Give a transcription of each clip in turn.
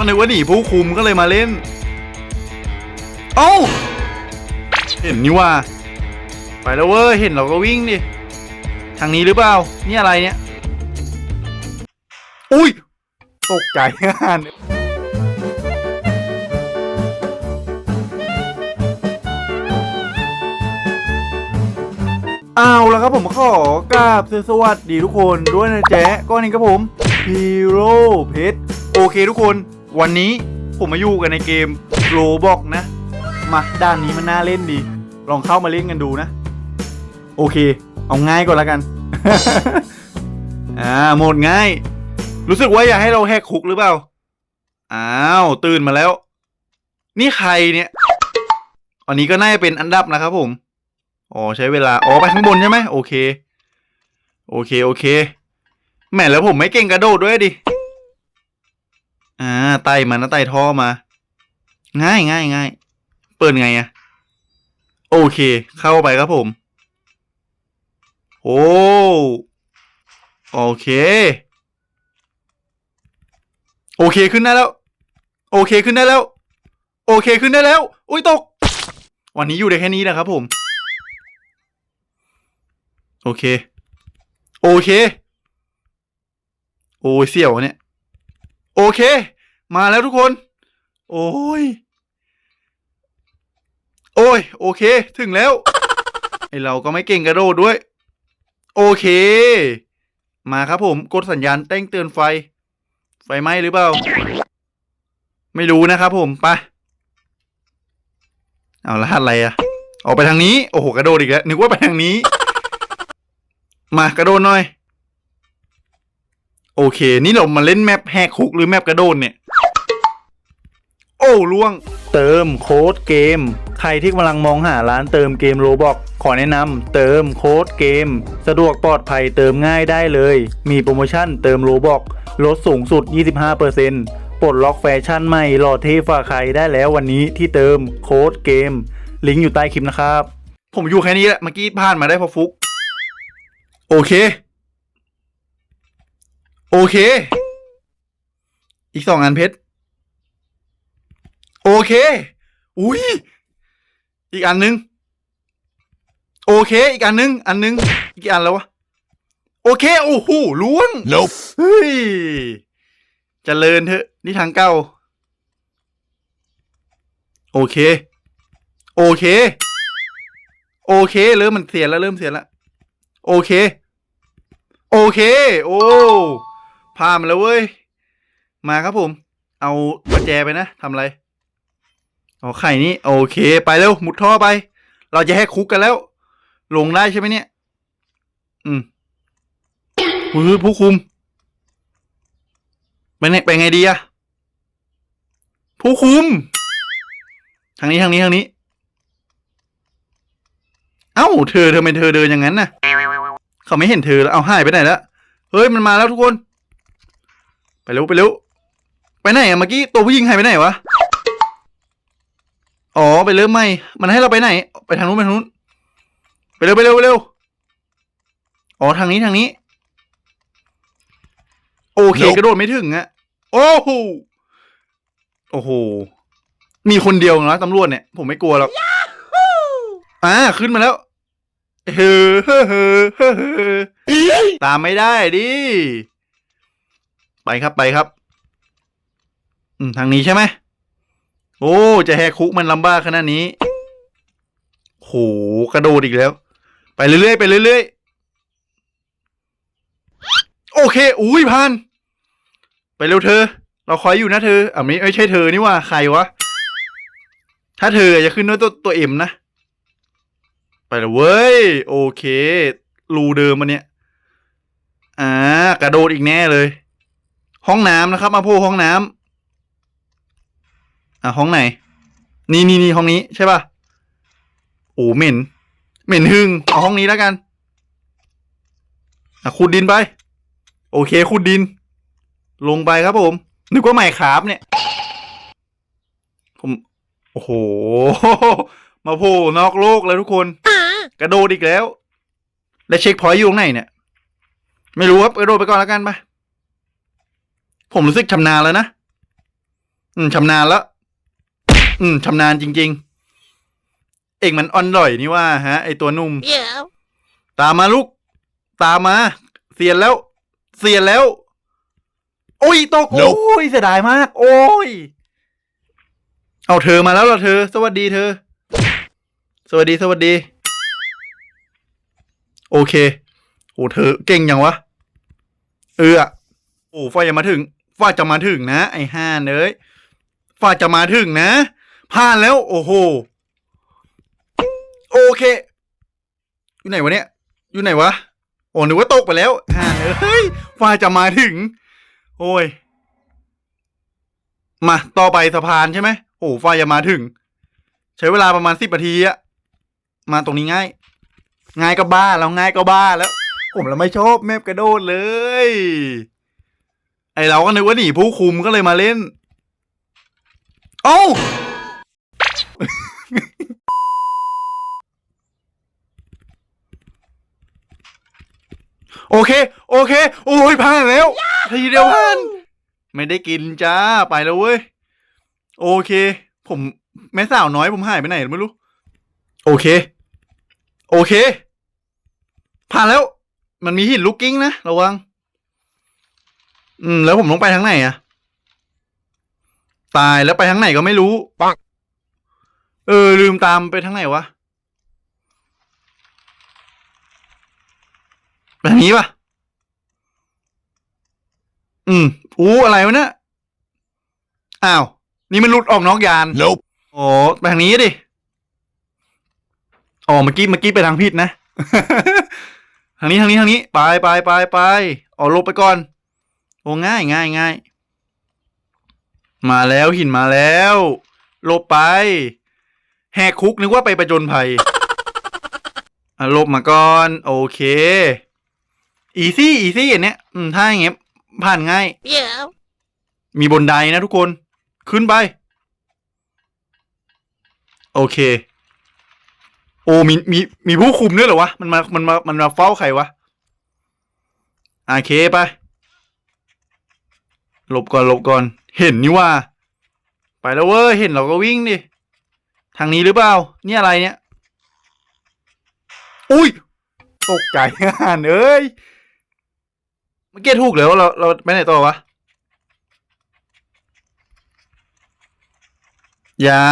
ก็นึกว่าหนีผู้คุมก็เลยมาเล่น เอ้า เห็นนี่ว่า ไปแล้วเว้ย เห็นเราก็วิ่งดิ ทางนี้หรือเปล่า นี่อะไรเนี่ย อุ้ย ตกใจงานเอาแล้วครับผมขอกราบสวัสดีทุกคนด้วยนะแจ๊ะก็นี่ครับผมฮีโร่เพชรโอเคทุกคน วันนี้ผมมาอยู่กันในเกมโรบอกนะ มาด้านนี้มันน่าเล่นดี ลองเข้ามาเล่นกันดูนะ โอเค เอาง่ายก่อนแล้วกัน อ่าโหมดง่าย รู้สึกว่าอยากให้เราแหกคุกหรือเปล่า อ้าว ตื่นมาแล้ว นี่ใครเนี่ย อันนี้ก็น่าจะเป็นอันดับนะครับผม อ๋อใช้เวลา อ๋อไปข้างบนใช่ไหมโอเค โอเคโอเคแหมแล้วผมไม่เก่งกระโดดด้วยดิ อ่าไต่มานะไต่ท่อมา ง่ายง่ายง่ายเปิดไงอะโอเค เข้าไปครับผม โอ้โอเค โอเคขึ้นได้แล้ว โอเคขึ้นได้แล้ว โอเคขึ้นได้แล้วอุ้ยตก วันนี้อยู่ได้แค่นี้นะครับผม โอเค โอเค โอ้ยเสี่ยวเนี่ย โอเค มาแล้วทุกคน โอ้ย โอ้ย โอเค ถึงแล้ว ไอเราก็ไม่เก่งกระโดดด้วย โอเค มาครับผม กดสัญญาณแจ้งเตือนไฟ ไฟไหม้หรือเปล่า ไม่รู้นะครับผม ไป เอารหัสอะไรอะออกไปทางนี้ โอ้โห กระโดดอีกแล้ว นึกว่าไปทางนี้ มากระโดดหน่อย โอเค นี่เรามาเล่นแมปแหกคุกหรือแมปกระโดดเนี่ย โอ้ล่วง เติมโค้ดเกม ใครที่กำลังมองหาร้านเติมเกมโรบอกขอแนะนำเติมโค้ดเกม สะดวกปลอดภัยเติมง่ายได้เลย มีโปรโมชั่นเติมโรบอกลดสูงสุด 25%ปลดล็อกแฟชั่นใหม่หล่อเทฝาใครได้แล้ววันนี้ที่เติมโค้ดเกม ลิงก์อยู่ใต้คลิปนะครับ ผมอยู่แค่นี้แหละเมื่อกี้ผ่านมาได้พอฟุก โอเค โอเค อีกสองอันเพชร โอเค อุ้ย อีกอันนึง โอเค อีกอันนึง อันนึง อีกอันแล้ววะ โอเค โอ้โหล้วง Nope. เฮ้ยเจริญเถอะ นี่ทางเก้า โอเค โอเค โอเค เริ่มมันเสียแล้ว เริ่มเสียแล้ว โอเค โอเค โอ้ พามาแล้วเว้ย มาครับผม เอาประแจไปนะทำอะไรเอาไข่นี้โอเคไปเร็วมุดท่อไป เราจะแหกคุกกันแล้ว ลงได้ใช่ไหมเนี่ย อืมอุ้ยผู้คุมไปไหนไปไงดีอะผู้คุม ทางนี้ทางนี้ทางนี้ เอ้า เธอเธอเป็นเธอเดินอย่างนั้นน่ะ เขาไม่เห็นเธอแล้วเอาหายไปไหนแล้ว เฮ้ยมันมาแล้วทุกคน ไปเร็วไปเร็วไปไหนอะเมื่อกี้ตัวผู้หญิงหายไปไหนวะอ๋อไปเริ่มไม่มันให้เราไปไหน ไปทางนู้นไปทางนู้นไปเร็วไปเร็วไปเร็วอ๋อทางนี้ทางนี้ โอเค Nope กระโดดไม่ถึงอะโอ้โหโอ้โหมีคนเดียวนะตำรวจเนี่ย ผมไม่กลัวหรอกอ่าขึ้นมาแล้วเฮ้อเฮ้อเฮ้อเฮ้อเฮ้อตามไม่ได้ดิ ไปครับไปครับ อืมทางนี้ใช่ไหมโอ้จะแหกคุกมันลำบากขนาดนี้โหกระโดดอีกแล้ว ไปเรื่อยๆไปเรื่อยๆโอเคอุ้ยพันไปเร็วเธอ เราคอยอยู่นะเธออะไม่ไม่ใช่เธอนี่ว่าใครวะถ้าเธอจะขึ้นด้วยตัวตัวเอ็มนะ ไปเลยเว้ย โอเค รูเดิมมันเนี่ย อ่ากระโดดอีกแน่เลย ห้องน้ำนะครับ มาโพห้องน้ำอะห้องไหน นี่นี่นี่ห้องนี้ใช่ป่ะโอ้เหม็น เหม็นหึงเอาห้องนี้แล้วกัน อะขุดดินไป โอเคขุดดิน ลงไปครับผม นึกว่าใหม่ครับเนี่ย ผม โอ้โห มาโผล่นอกโลกแล้วทุกคน กระโดดอีกแล้ว และเช็คพอยต์อยู่ตรงไหนเนี่ย ไม่รู้ครับกระโดดไปก่อนแล้วกันไป ผมรู้สึกชำนาญแล้วนะ อืมชำนาญแล้ว อืมชำนาญจริง ๆ เองมันอ่อนด่อยนี่ว่า ฮะ ไอตัวหนุ่ม Yeah. ตามมาลูก ตามมา เสียนแล้ว เสียนแล้ว โอ้ยตก Nope โอ้ยเสียดายมาก โอ้ย เอาเธอมาแล้วเหรอเธอ สวัสดีเธอ สวัสดีสวัสดี โอเค โอ้เธอเก่งยังวะ เอออะโอ้ฟ้าจะมาถึง ฟ้าจะมาถึงนะ ไอ้ห้าเนยฟ้าจะมาถึงนะผ่านแล้ว โอ้โห โอเค อยู่ไหนวะเนี่ย อยู่ไหนวะ โอ้นึกว่าตกไปแล้วห่านเอ้ยฟ้าจะมาถึง โอ้ย มา ต่อไปสะพานใช่ไหมโอ้ฟ้าจะมาถึง ใช้เวลาประมาณสิบนาทีอะมาตรงนี้ง่าย ง่ายก็บ้าแล้วง่ายก็บ้าแล้ว ผมเราไม่ชอบแมปกระโดดเลย ไอเราก็นึกว่าหนีผู้คุมก็เลยมาเล่น เอ้า โอเค โอเค โอ้ยผ่านแล้ว ทีเดียวผ่าน ไม่ได้กินจ้า ไปแล้วเว้ย โอเค ผมแม่สาวน้อยผมหายไปไหนไม่รู้ โอเค โอเค ผ่านแล้ว มันมีหินลูกกิ้งนะ ระวัง อืม แล้วผมต้องไปทางไหนอะตายแล้วไปทางไหนก็ไม่รู้ปังเออ ลืมตามไปทางไหนวะไปทางนี้ปะอืมอู้อะไรวะเนี่ยอ้าว นี่มันหลุดออกนอกยาน Nope. โอ้ไปทางนี้ดิอ๋อเมื่อกี้เมื่อกี้ไปทางผิดนะ ทางนี้ทางนี้ทางนี้ ไปไปไปไปอ๋อลบไปก่อนโอ้ง่ายง่ายง่ายมาแล้วหินมาแล้วลบไป แหกคุกนึกว่าไปประจนภัยอะลบมาก่อน โอเค อีซี่อีซี่อย่างเนี้ยอืมถ้าอย่างเงี้ยผ่านง่าย Yeah. มีบนไดนะทุกคน ขึ้นไป โอเค โอ้มีมีมีผู้คุมด้วยเหรอวะ มันมา มันมา มันมาเฝ้าใครวะโอเคไป หลบก่อนหลบก่อน เห็นนี่ว่า ไปแล้วเว้ยเห็นเราก็วิ่งดิ ทางนี้หรือเปล่า นี่อะไรเนี่ย อุ้ย ตกใจอ่านเอ้ยเมื่อกี้ถูกแล้วเราเราไปไหนต่อวะ อย่า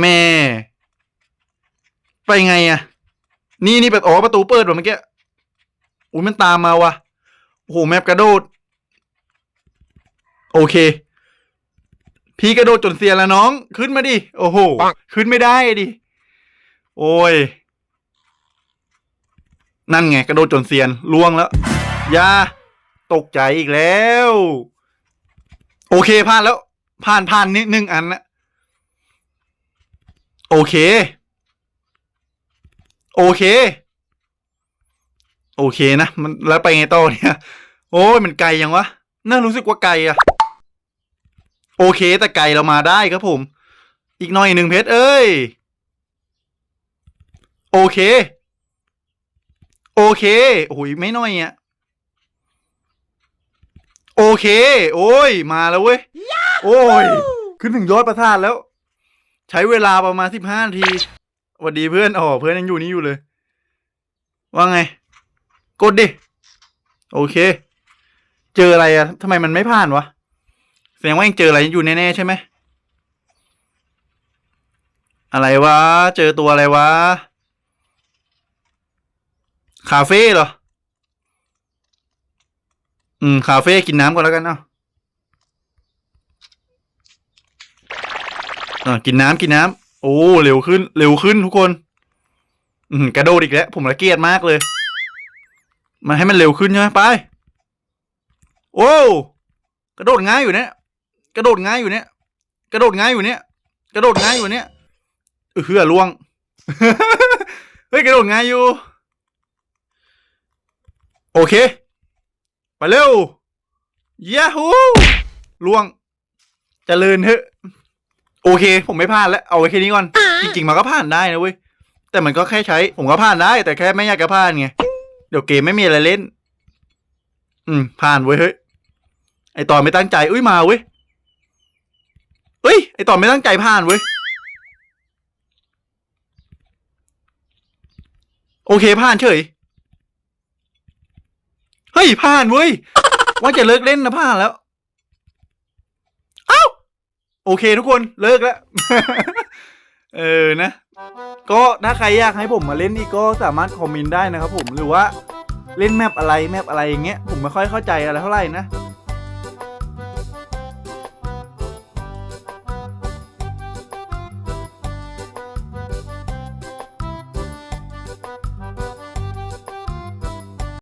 แม่ ไปไงอะนี่นี่ประตูอ๋อประตูเปิดว่ะเมื่อกี้อุ้ยมันตามมาวะโอ้โหแมปกระโดด โอเค พี่กระโดดจนเสียแล้วน้อง ขึ้นมาดิ โอ้โหปังขึ้นไม่ได้ดิ โอ้ย นั่นไง กระโดดจนเสียนล่วงแล้วอย่าตกใจอีกแล้ว โอเคผ่านแล้ว ผ่านผ่านนิดหนึ่งอันนะโอเค โอเค โอเคนะ มันแล้วไปไงต่อเนี่ย โอ้ยมันไกลยังวะ น่ารู้สึกว่าไกลอะ โอเคแต่ไกลเรามาได้ครับผม อีกหน่อยหนึ่งเพชรเอ้ย โอเค โอเคโอ้ยไม่น้อยอะโอเค โอ้ย มาแล้วเว้ย โอ้ย ขึ้นถึงยอดประทานแล้ว ใช้เวลาประมาณสิบห้านาทีสวัสดีเพื่อนอ๋อเพื่อนยังอยู่นี่อยู่เลย ว่าไง กดดิ โอเค เจออะไรอะทำไมมันไม่ผ่านวะ แสดงว่ายังเจออะไรอยู่แน่ๆใช่ไหม อะไรวะ เจอตัวอะไรวะ คาเฟ่เหรอ อืม คาเฟ่กินน้ำก่อนแล้วกันเนาะอ่ากินน้ำกินน้ำโอ้เร็วขึ้น เร็วขึ้นทุกคน อืมกระโดดอีกแล้ว ผมละเกียดมากเลย มันให้มันเร็วขึ้นใช่ไหมไป โอ้กระโดดง่ายอยู่เนี่ย กระโดดง่ายอยู่เนี่ยกระโดดง่ายอยู่เนี่ยกระโดดง่ายอยู่เนี่ยเออเหือล่วง เฮ้ยกระโดดง่ายอยู่ โอเค ไปเร็วยาฮูล่วงเจริญเถอะ โอเค ผมไม่พลาดแล้ว เอาไว้แค่นี้ก่อน จริงๆมันก็ผ่านได้นะเว้ย แต่มันก็แค่ใช้ ผมก็ผ่านได้ แต่แค่ไม่อยากจะผ่านไง เดี๋ยวเกมไม่มีอะไรเล่น อืม ผ่านเว้ยเฮ้ย ไอตอนไม่ตั้งใจ อุ้ยมาเว้ย เฮ้ย ไอตอนไม่ตั้งใจผ่านเว้ย โอเคผ่านเฉย เฮ้ยผ่านเว้ย ว่าจะเลิกเล่นนะผ่านแล้ว เอ้า โอเคทุกคนเลิกแล้ว เออนะ ก็ถ้าใครอยากให้ผมมาเล่นอีกก็สามารถคอมเมนต์ได้นะครับผมหรือว่าเล่นแมปอะไรแมปอะไรอย่างเงี้ยผมไม่ค่อยเข้าใจอะไรเท่าไหร่นะ